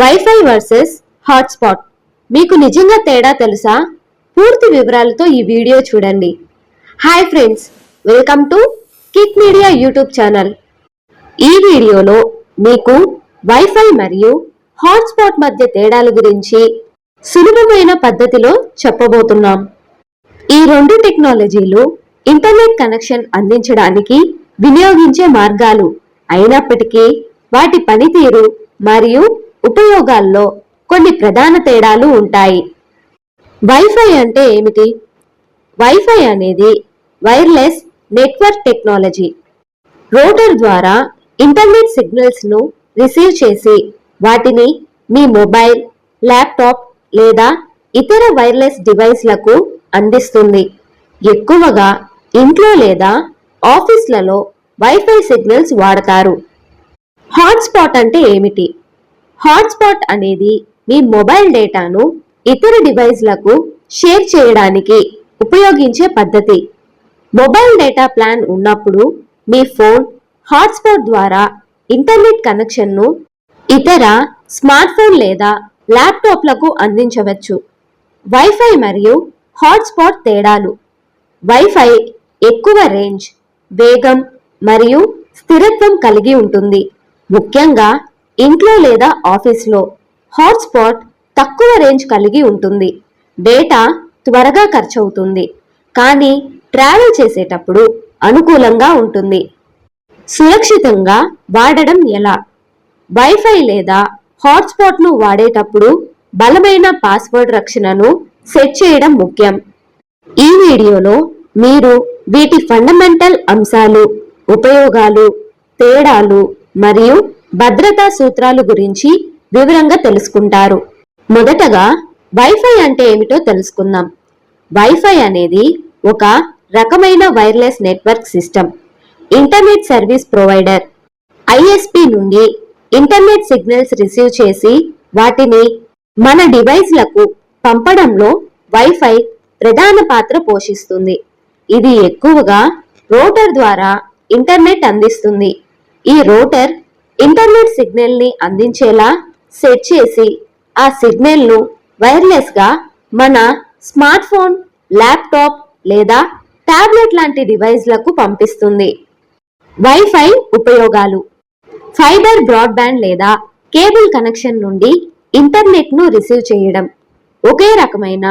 Wifi versus hotspot మీకు నిజంగా తేడా తెలుసా? పూర్తి వివరాలతో ఈ వీడియో చూడండి. Hi friends welcome to Kick Media YouTube channel ఈ వీడియోలో మీకు వైఫై మరియు హాట్స్పాట్ మధ్య తేడాల గురించి సులభమైన పద్ధతిలో చెప్పబోతున్నాం. ఈ రెండు టెక్నాలజీలు ఇంటర్నెట్ కనెక్షన్ అందించడానికి వినియోగించే మార్గాలు అయినప్పటికీ వాటి పనితీరు మరియు ఉపయోగాల్లో కొన్ని ప్రధాన తేడాలు ఉంటాయి. వైఫై అంటే ఏమిటి? వైఫై అనేది వైర్లెస్ నెట్వర్క్ టెక్నాలజీ రోటర్ ద్వారా ఇంటర్నెట్ సిగ్నల్స్ను రిసీవ్ చేసి వాటిని మీ మొబైల్ ల్యాప్టాప్ లేదా ఇతర వైర్లెస్ డివైస్లకు అందిస్తుంది. ఎక్కువగా ఇంట్లో లేదా ఆఫీస్లలో వైఫై సిగ్నల్స్ వాడతారు. హాట్స్పాట్ అంటే ఏమిటి? హాట్స్పాట్ అనేది మీ మొబైల్ డేటాను ఇతర డివైస్లకు షేర్ చేయడానికి ఉపయోగించే పద్ధతి. మొబైల్ డేటా ప్లాన్ ఉన్నప్పుడు మీ ఫోన్ హాట్స్పాట్ ద్వారా ఇంటర్నెట్ కనెక్షన్ను ఇతర స్మార్ట్ ఫోన్ లేదా ల్యాప్టాప్లకు అందించవచ్చు. వైఫై మరియు హాట్స్పాట్ తేడాలు. వైఫై ఎక్కువ రేంజ్ వేగం మరియు స్థిరత్వం కలిగి ఉంటుంది. ముఖ్యంగా ఇంట్లో లేదా ఆఫీస్లో హాట్స్పాట్ తక్కువ రేంజ్ కలిగి ఉంటుంది. డేటా త్వరగా ఖర్చవుతుంది. కానీ ట్రావెల్ చేసేటప్పుడు అనుకూలంగా ఉంటుంది. సురక్షితంగా వాడడం ఎలా? వైఫై లేదా హాట్స్పాట్ను వాడేటప్పుడు బలమైన పాస్వర్డ్ రక్షణను సెట్ చేయడం ముఖ్యం. ఈ వీడియోలో మీరు వీటి ఫండమెంటల్ అంశాలు ఉపయోగాలు తేడాలు మరియు భద్రతా సూత్రాలు గురించి వివరంగా తెలుసుకుంటారు. మొదటగా వైఫై అంటే ఏమిటో తెలుసుకుందాం. వైఫై అనేది ఒక రకమైన wireless network system. Internet service provider. ISP నుండి ఇంటర్నెట్ సిగ్నల్స్ రిసీవ్ చేసి వాటిని మన డివైస్లకు పంపడంలో వైఫై ప్రధాన పాత్ర పోషిస్తుంది. ఇది ఎక్కువగా రోటర్ ద్వారా ఇంటర్నెట్ అందిస్తుంది. ఈ రోటర్ ఇంటర్నెట్ సిగ్నల్ని అందించేలా సెట్ చేసి ఆ సిగ్నల్ను వైర్లెస్గా మన స్మార్ట్ ఫోన్ ల్యాప్టాప్ లేదా టాబ్లెట్ లాంటి డివైస్లకు పంపిస్తుంది. వైఫై ఉపయోగాలు. ఫైబర్ బ్రాడ్బ్యాండ్ లేదా కేబుల్ కనెక్షన్ నుండి ఇంటర్నెట్ను రిసీవ్ చేయడం. ఒకే రకమైన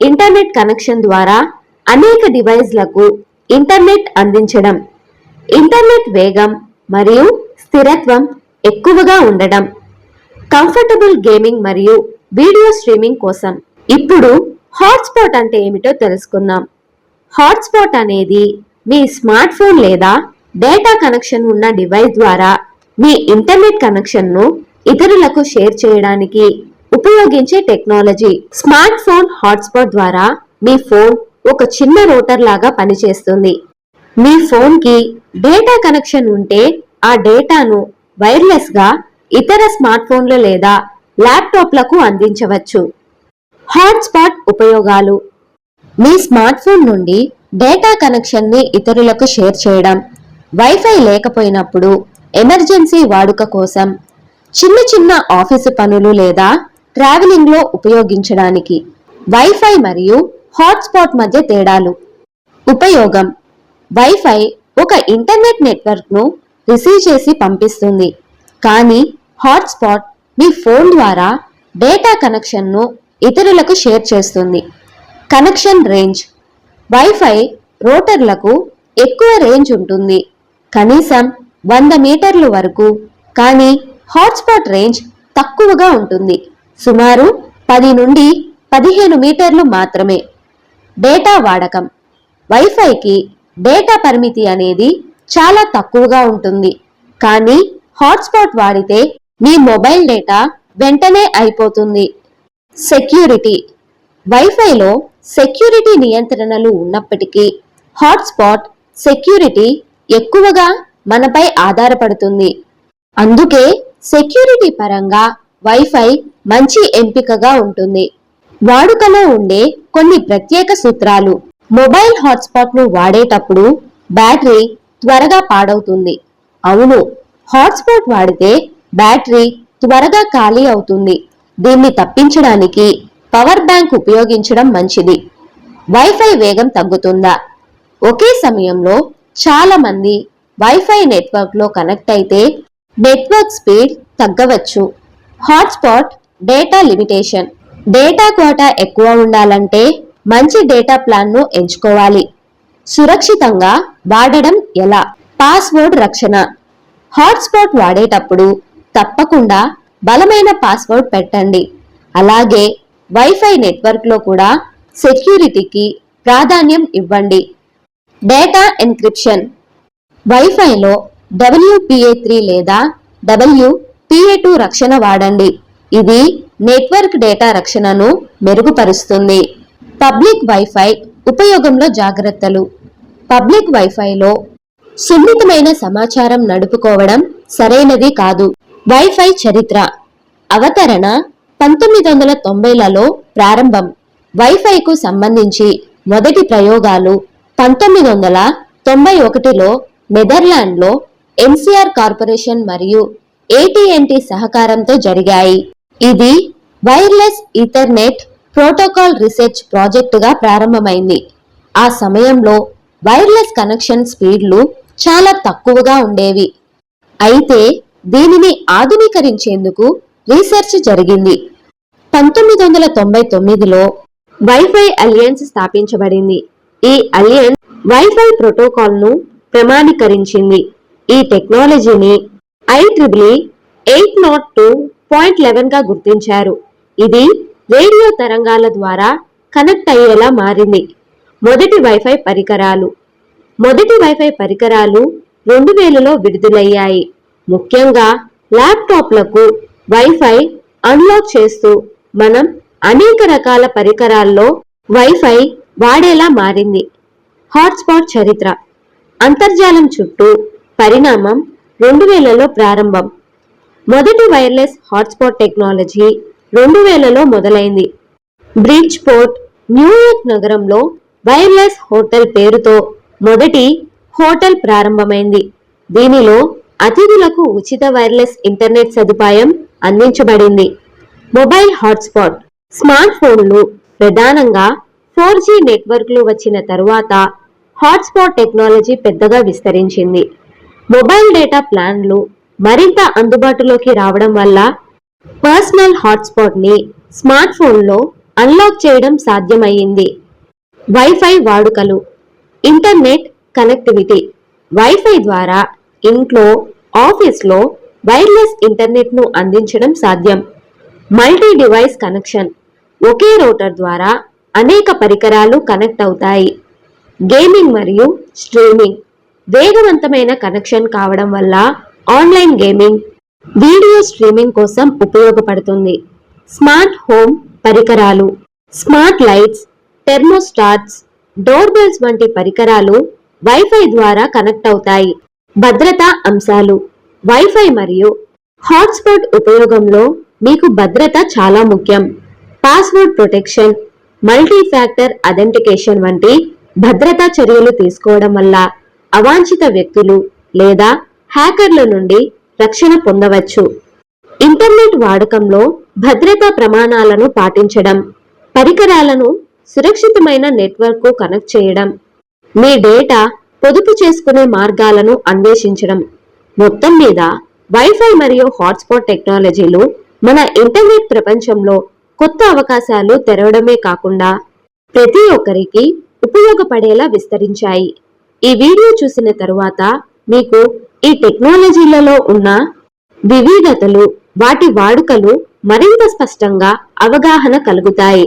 ఇంటర్నెట్ కనెక్షన్ ద్వారా అనేక డివైస్లకు ఇంటర్నెట్ అందించడం. ఇంటర్నెట్ వేగం మరియు స్థిరత్వం ఎక్కువగా ఉండడం. కంఫర్టబుల్ గేమింగ్ మరియు వీడియో స్ట్రీమింగ్ కోసం ఇప్పుడు హాట్స్పాట్ అంటే ఏమిటో తెలుసుకుందాం. హాట్స్పాట్ అనేది మీ స్మార్ట్ ఫోన్ లేదా డేటా కనెక్షన్ ఉన్న డివైస్ ద్వారా మీ ఇంటర్నెట్ కనెక్షన్ను ఇతరులకు షేర్ చేయడానికి ఉపయోగించే టెక్నాలజీ. స్మార్ట్ ఫోన్ హాట్స్పాట్ ద్వారా మీ ఫోన్ ఒక చిన్న రోటర్ లాగా పనిచేస్తుంది. మీ ఫోన్కి డేటా కనెక్షన్ ఉంటే ఆ డేటాను వైర్లెస్గా ఇతర స్మార్ట్ ఫోన్లు లేదా ల్యాప్టాప్లకు అందించవచ్చు. హాట్స్పాట్ ఉపయోగాలు. మీ స్మార్ట్ ఫోన్ నుండి డేటా కనెక్షన్ని ఇతరులకు షేర్ చేయడం వైఫై లేకపోయినప్పుడు ఎమర్జెన్సీ వాడుక కోసం చిన్న చిన్న ఆఫీసు పనులు లేదా ట్రావెలింగ్లో ఉపయోగించడానికి వైఫై మరియు హాట్స్పాట్ మధ్య తేడాలు. ఉపయోగం. వైఫై ఒక ఇంటర్నెట్ నెట్వర్క్ను రిసీవ్ చేసి పంపిస్తుంది. కానీ హాట్స్పాట్ మీ ఫోన్ ద్వారా డేటా కనెక్షన్ను ఇతరులకు షేర్ చేస్తుంది. కనెక్షన్ రేంజ్ వైఫై రోటర్లకు ఎక్కువ రేంజ్ ఉంటుంది. కనీసం వంద మీటర్లు వరకు కానీ హాట్స్పాట్ రేంజ్ తక్కువగా ఉంటుంది. సుమారు పది నుండి పదిహేను మీటర్లు మాత్రమే. డేటా వాడకం వైఫైకి డేటా పరిమితి అనేది చాలా తక్కువగా ఉంటుంది. కానీ హాట్స్పాట్ వాడితే మీ మొబైల్ డేటా వెంటనే అయిపోతుంది. సెక్యూరిటీ. వైఫైలో సెక్యూరిటీ నియంత్రణలు ఉన్నప్పటికీ హాట్స్పాట్ సెక్యూరిటీ ఎక్కువగా మనపై ఆధారపడుతుంది. అందుకే సెక్యూరిటీ పరంగా వైఫై మంచి ఎంపికగా ఉంటుంది. వాడుకలో ఉండే కొన్ని ప్రత్యేక సూత్రాలు. మొబైల్ హాట్స్పాట్ను వాడేటప్పుడు బ్యాటరీ త్వరగా పాడవుతుంది. అవును హాట్స్పాట్ వాడితే బ్యాటరీ త్వరగా ఖాళీ అవుతుంది. దీన్ని తప్పించడానికి పవర్ బ్యాంక్ ఉపయోగించడం మంచిది. వైఫై వేగం తగ్గుతుందా? ఒకే సమయంలో చాలా మంది వైఫై నెట్వర్క్లో కనెక్ట్ అయితే network speed తగ్గవచ్చు. Hotspot data limitation. Data quota ఎక్కువ ఉండాలంటే మంచి డేటా ప్లాన్ను ఎంచుకోవాలి. సురక్షితంగా వాడడం ఎలా? పాస్వర్డ్ రక్షణ. హాట్స్పాట్ వాడేటప్పుడు తప్పకుండా బలమైన పాస్వర్డ్ పెట్టండి. అలాగే వైఫై నెట్వర్క్లో కూడా సెక్యూరిటీకి ప్రాధాన్యం ఇవ్వండి. Data encryption. వైఫైలో డబ్ల్యూపిఏ త్రీ లేదా డబ్ల్యూపిఏ టూ రక్షణ వాడండి. ఇది నెట్వర్క్ డేటా రక్షణను మెరుగుపరుస్తుంది. పబ్లిక్ వైఫై ఉపయోగంలో జాగ్రత్తలు. పబ్లిక్ వైఫైలో సున్నితమైన సమాచారం నడుపుకోవడం సరైనది కాదు. వైఫై చరిత్ర. అవతరణ పంతొమ్మిది వందల తొంభైలలో ప్రారంభం. వైఫైకు సంబంధించి మొదటి ప్రయోగాలు పంతొమ్మిది వందల తొంభై ఒకటిలో నెదర్లాండ్లో ఎన్సిఆర్ కార్పొరేషన్ మరియు ఏటీఎన్టీ సహకారంతో జరిగాయి. ఇది వైర్లెస్ ఈథర్నెట్ ప్రోటోకాల్ రీసెర్చ్ ప్రాజెక్టుగా ప్రారంభమైంది. ఆ సమయంలో వైర్లెస్ కనెక్షన్ స్పీడ్లు చాలా తక్కువగా ఉండేవి. అయితే దీనిని ఆధునీకరించేందుకు రీసెర్చ్ జరిగింది. పంతొమ్మిది వందల తొంభై తొమ్మిదిలో వైఫై అలియన్స్ స్థాపించబడింది. ఈ అలియన్స్ వైఫై ప్రోటోకాల్ను ప్రమాణీకరించింది. ఈ టెక్నాలజీని I triple eight nought two point లెవెన్గా గుర్తించారు. ఇది రేడియో తరంగాల ద్వారా కనెక్ట్ అయ్యేలా మారింది. మొదటి వైఫై పరికరాలు. మొదటి వైఫై పరికరాలు రెండు వేలలో విడుదలయ్యాయి. ముఖ్యంగా ల్యాప్టాప్లకు వైఫై అన్లాక్ చేస్తూ మనం అనేక రకాల పరికరాల్లో వైఫై వాడేలా మారింది. హాట్స్పాట్ చరిత్ర. అంతర్జాలం చుట్టూ పరిణామం రెండు వేలలో ప్రారంభం. మొదటి వైర్లెస్ హాట్స్పాట్ టెక్నాలజీ రెండు వేలలో మొదలైంది. బ్రిడ్జ్ పోర్ట్ న్యూయార్క్ నగరంలో వైర్లెస్ హోటల్ పేరుతో మొదటి హోటల్ ప్రారంభమైంది. దీనిలో అతిథులకు ఉచిత వైర్లెస్ ఇంటర్నెట్ సదుపాయం అందించబడింది. మొబైల్ హాట్స్పాట్ స్మార్ట్ ఫోన్లు ప్రధానంగా ఫోర్ జీ నెట్వర్క్లు వచ్చిన తరువాత హాట్స్పాట్ టెక్నాలజీ పెద్దగా విస్తరించింది. మొబైల్ డేటా ప్లాన్లు మరింత అందుబాటులోకి రావడం వల్ల పర్సనల్ హాట్స్పాట్ని స్మార్ట్ ఫోన్లో అన్లాక్ చేయడం సాధ్యమయ్యింది. వైఫై వాడుకలు ఇంటర్నెట్ కనెక్టివిటీ వైఫై ద్వారా ఇంట్లో ఆఫీస్లో వైర్లెస్ ఇంటర్నెట్ను అందించడం సాధ్యం. మల్టీ డివైస్ కనెక్షన్ ఒకే రౌటర్ ద్వారా అనేక పరికరాలు కనెక్ట్ అవుతాయి. గేమింగ్ మరియు స్ట్రీమింగ్ వేగవంతమైన కనెక్షన్ కావడం వల్ల ఆన్లైన్ గేమింగ్ వీడియో స్ట్రీమింగ్ కోసం ఉపయోగపడుతుంది. స్మార్ట్ హోమ్ పరికరాలు స్మార్ట్ లైట్స్ టెర్మోస్టాట్స్ డోర్బెల్స్ వంటి పరికరాలు వైఫై ద్వారా కనెక్ట్ అవుతాయి. భద్రతా అంశాలు వైఫై మరియు హాట్స్పాట్ ఉపయోగంలో మీకు భద్రత చాలా ముఖ్యం. Password protection multi factor authentication వంటి భద్రతా చర్యలు తీసుకోవడం వల్ల అవాంఛిత వ్యక్తులు లేదా హ్యాకర్ల నుండి రక్షణ పొందవచ్చు. ఇంటర్నెట్ వాడకంలో భద్రతా ప్రమాణాలను పాటించడం పరికరాలను సురక్షితమైన నెట్వర్క్కు కనెక్ట్ చేయడం మీ డేటా పొదుపు చేసుకునే మార్గాలను అన్వేషించడం. మొత్తం మీద వైఫై మరియు హాట్స్పాట్ టెక్నాలజీలు మన ఇంటర్నెట్ ప్రపంచంలో కొత్త అవకాశాలు తెరవడమే కాకుండా ప్రతి ఒక్కరికి ఉపయోగపడేలా విస్తరించాయి. ఈ వీడియో చూసిన తరువాత మీకు ఈ టెక్నాలజీలలో ఉన్న వివిధతలు వాటి వాడుకలు మరింత స్పష్టంగా అవగాహన కలుగుతాయి.